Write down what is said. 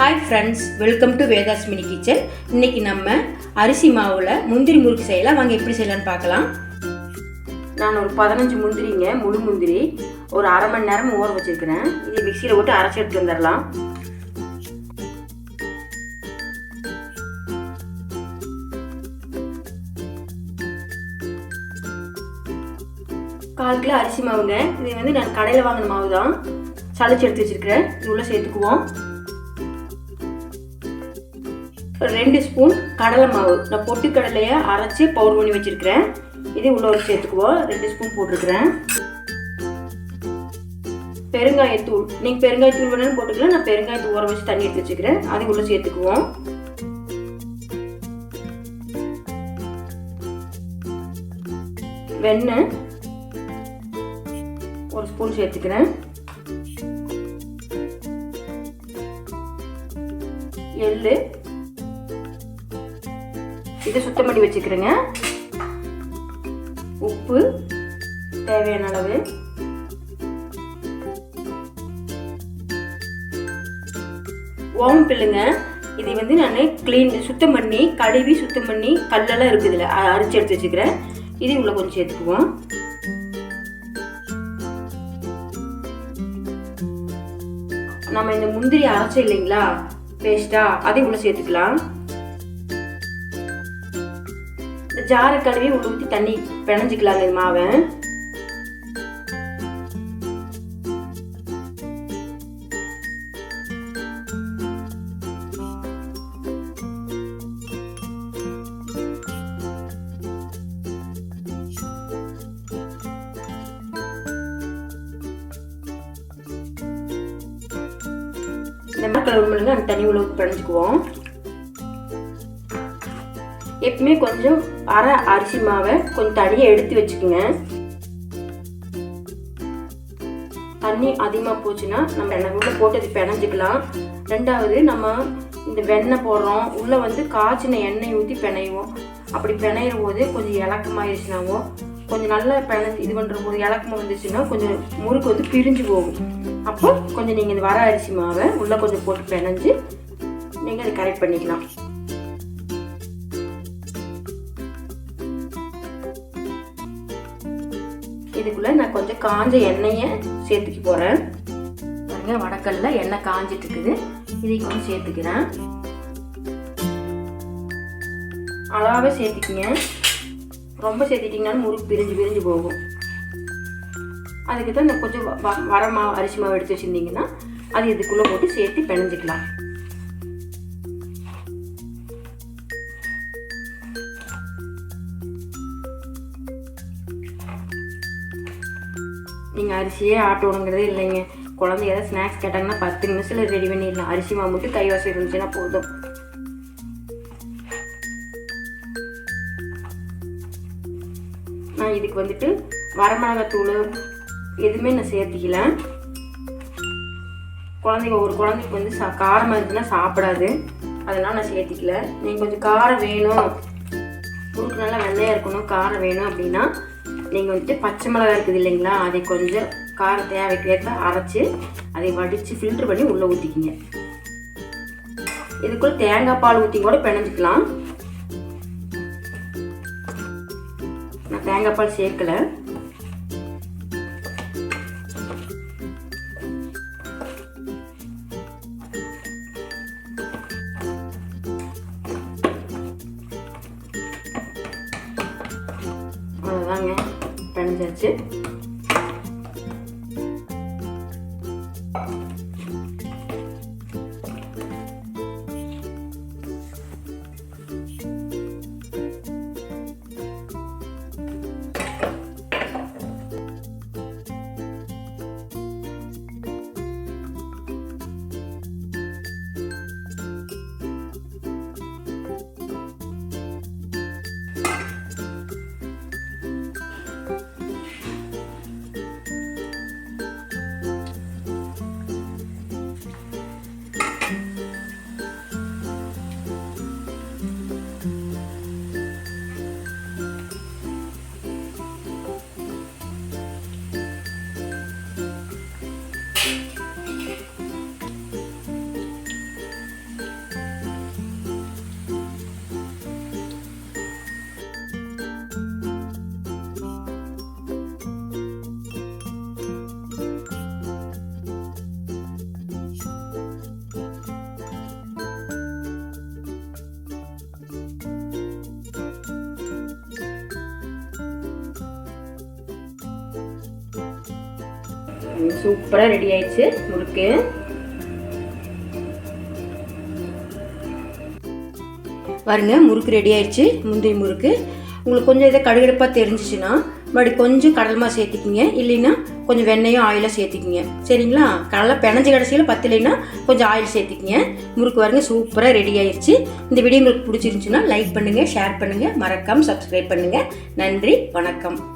Hi friends welcome to Vedas mini kitchen இன்னைக்கு நம்ம அரிசி மாவில் முந்திரி முறுக்கு செய்யலாம். வாங்க எப்படி செய்யலான்னு பார்க்கலாம். நான் ஒரு பதினஞ்சு முந்திரிங்க முழு முந்திரி ஒரு அரை மணி நேரம் ஊற வச்சுருக்கிறேன். இது மிக்சியில் போட்டு அரைச்சி எடுத்து வந்துடலாம். கால் கிலோ அரிசி மாவுங்க. இது வந்து நான் கடையில் வாங்கின மாவு தான் சளிச்சு எடுத்து வச்சுருக்கிறேன். இது உள்ளே சேர்த்துக்குவோம். ரெண்டு ஸ்பூன் கடலை மாவு. நான் பொட்டு கடலையை அரைச்சி பவுடர் பண்ணி வச்சுருக்கிறேன். இது உள்ள ஒரு சேர்த்துக்குவோம் ரெண்டு ஸ்பூன் போட்டிருக்கிறேன். பெருங்காயத்தூள். நீங்கள் பெருங்காயத்தூள் வேணாலும் போட்டுக்கலாம். நான் பெருங்காயத்தூள் ஊற வச்சு தண்ணி எடுத்து வச்சுக்கிறேன் அது உள்ள சேர்த்துக்குவோம். வெண்ணெய் ஒரு ஸ்பூன் சேர்த்துக்கிறேன். எள்ளு இதை சுத்தம் பண்ணி வச்சுக்கிறேங்க. உப்பு தேவையான அளவு. ஓம் பில்லுங்க. இது வந்து நான் க்ளீன் சுத்தம் பண்ணி கழுவி சுத்தம் பண்ணி கல்லெல்லாம் இருக்குது இதில். அரைச்சி எடுத்து வச்சுக்கிறேன். இது உள்ள கொஞ்சம் சேர்த்துக்குவோம். நம்ம இந்த முந்திரி அரைச்சோம் இல்லைங்களா? பேஸ்டா அதை உள்ள சேர்த்துக்கலாம். ஜாரை கழுவி ஊற்றி தண்ணி பிணைஞ்சிக்கலாங்க இது மாவை. இந்த மாதிரி கலர் பண்ணுங்க அந்த தண்ணி உள்ள பிணைஞ்சிக்குவோம். எப்பவுமே கொஞ்சம் அரை அரிசி மாவை கொஞ்சம் தனியாக எடுத்து வச்சுக்கோங்க. தண்ணி அதிகமாக போச்சுன்னா நம்ம எண்ணெய் உள்ள போட்டு அது பிணைஞ்சிக்கலாம் ரெண்டாவது நம்ம இந்த வெண்ணெய் போடுறோம். உள்ளே வந்து காய்ச்சின எண்ணெய் ஊற்றி பிணையுவோம் அப்படி பிணையிற போது கொஞ்சம் இலக்கமாகிடுச்சுனாவோ கொஞ்சம் நல்லா பிணை இது பண்ணுற போது இலக்கமாக வந்துச்சுன்னா கொஞ்சம் முறுக்கு வந்து பிரிஞ்சு போகும். அப்போ கொஞ்சம் நீங்கள் இந்த வர அரிசி மாவை உள்ளே கொஞ்சம் போட்டு பிணைஞ்சு நீங்கள் அதை கரெக்ட் பண்ணிக்கலாம். இதுக்குள்ளே நான் கொஞ்சம் காஞ்ச எண்ணெயை சேர்த்துக்க போகிறேன் பாருங்க வடக்கல்ல எண்ணெய் காஞ்சிட்டு இருக்குது இதை கொஞ்சம் சேர்த்துக்கிறேன். அளவாகவே சேர்த்துக்கிங்க. ரொம்ப சேர்த்துட்டிங்கனாலும் முறுக்கு பிரிஞ்சு பிரிஞ்சு போகும். அதுக்கு தான் இந்த கொஞ்சம் வர மாவு அரிசி மாவு எடுத்து வச்சுருந்தீங்கன்னா அது இதுக்குள்ளே போட்டு சேர்த்து பிணைஞ்சிக்கலாம். நீங்கள் அரிசியே ஆட்டணுங்கிறதே இல்லைங்க. குழந்தை ஏதாவது ஸ்நாக்ஸ் கேட்டாங்கன்னா பத்து நிமிஷத்தில் ரெடி பண்ணிடலாம். அரிசி மாவு மட்டும் கைவாசி இருந்துச்சுன்னா போதும். நான் இதுக்கு வந்துட்டு வரமிளகாத்தூள் எதுவுமே நான் சேர்த்திக்கல. குழந்தைங்க ஒரு குழந்தைக்கு வந்து சா காரமாக இருந்துச்சுன்னா சாப்பிடாது. அதெல்லாம் நான் சேர்த்திக்கல. நீங்கள் கொஞ்சம் காரம் வேணும். முறுக்கு நல்லா வெள்ளையாக இருக்கணும் காரம் வேணும் அப்படின்னா நீங்கள் வந்துட்டு பச்சை மிளகா இருக்குது இல்லைங்களா? அதை கொஞ்சம் கார தேவைக்கேற்ப அரைச்சி அதை வடித்து ஃபில்ட்ரு பண்ணி உள்ளே ஊற்றிக்கிங்க இதுக்குள்ள தேங்காய் பால் ஊற்றி கூட பிணைஞ்சிக்கலாம். நான் தேங்காய் பால் சேர்க்கல. 没辙。சூப்பராக ரெடி ஆயிடுச்சு முறுக்கு. பாருங்க முறுக்கு ரெடி ஆயிடுச்சு முந்திரி முறுக்கு. உங்களுக்கு கொஞ்சம் இதை கடுகடுப்பாக தெரிஞ்சிச்சுன்னா மறுபடி கொஞ்சம் கடலமா சேர்த்திக்கிங்க. இல்லைன்னா கொஞ்சம் வெண்ணையும் ஆயிலும் சேர்த்திக்கிங்க. சரிங்களா? கடலை பிணைஞ்ச கடைசியில் பத்தலைன்னா கொஞ்சம் ஆயில் சேர்த்திக்கிங்க. முறுக்கு வரங்க சூப்பராக ரெடி ஆயிடுச்சு. இந்த வீடியோ உங்களுக்கு பிடிச்சிருந்துச்சுன்னா லைக் பண்ணுங்கள் ஷேர் பண்ணுங்கள் மறக்காமல் சப்ஸ்கிரைப் பண்ணுங்கள் நன்றி வணக்கம்.